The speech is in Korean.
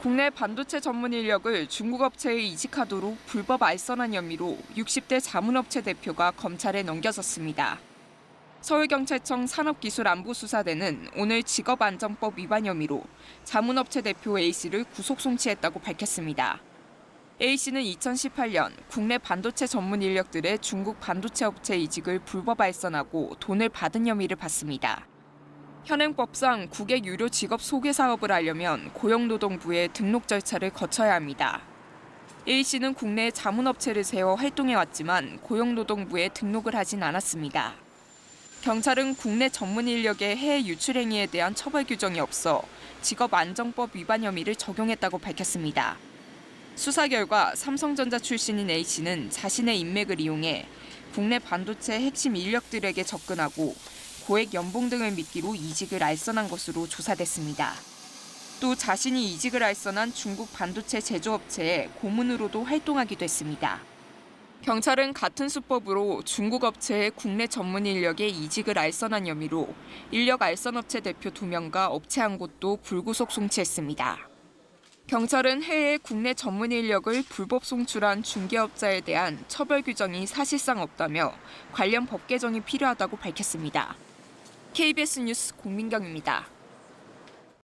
국내 반도체 전문 인력을 중국 업체에 이직하도록 불법 알선한 혐의로 60대 자문업체 대표가 검찰에 넘겨졌습니다. 서울경찰청 산업기술안보수사대는 오늘 직업안전법 위반 혐의로 자문업체 대표 A씨를 구속 송치했다고 밝혔습니다. A씨는 2018년 국내 반도체 전문 인력들의 중국 반도체 업체 이직을 불법 알선하고 돈을 받은 혐의를 받습니다. 현행법상 국외 유료 직업 소개 사업을 하려면 고용노동부의 등록 절차를 거쳐야 합니다. A씨는 국내 자문업체를 세워 활동해 왔지만 고용노동부에 등록을 하진 않았습니다. 경찰은 국내 전문 인력의 해외 유출 행위에 대한 처벌 규정이 없어 직업안정법 위반 혐의를 적용했다고 밝혔습니다. 수사 결과 삼성전자 출신인 A씨는 자신의 인맥을 이용해 국내 반도체 핵심 인력들에게 접근하고 고액 연봉 등을 미끼로 이직을 알선한 것으로 조사됐습니다. 또 자신이 이직을 알선한 중국 반도체 제조업체에 고문으로도 활동하기도 했습니다. 경찰은 같은 수법으로 중국 업체의 국내 전문 인력의 이직을 알선한 혐의로 인력 알선 업체 대표 2명과 업체 한 곳도 불구속 송치했습니다. 경찰은 해외 국내 전문 인력을 불법 송출한 중개업자에 대한 처벌 규정이 사실상 없다며 관련 법 개정이 필요하다고 밝혔습니다. KBS 뉴스 공민경입니다.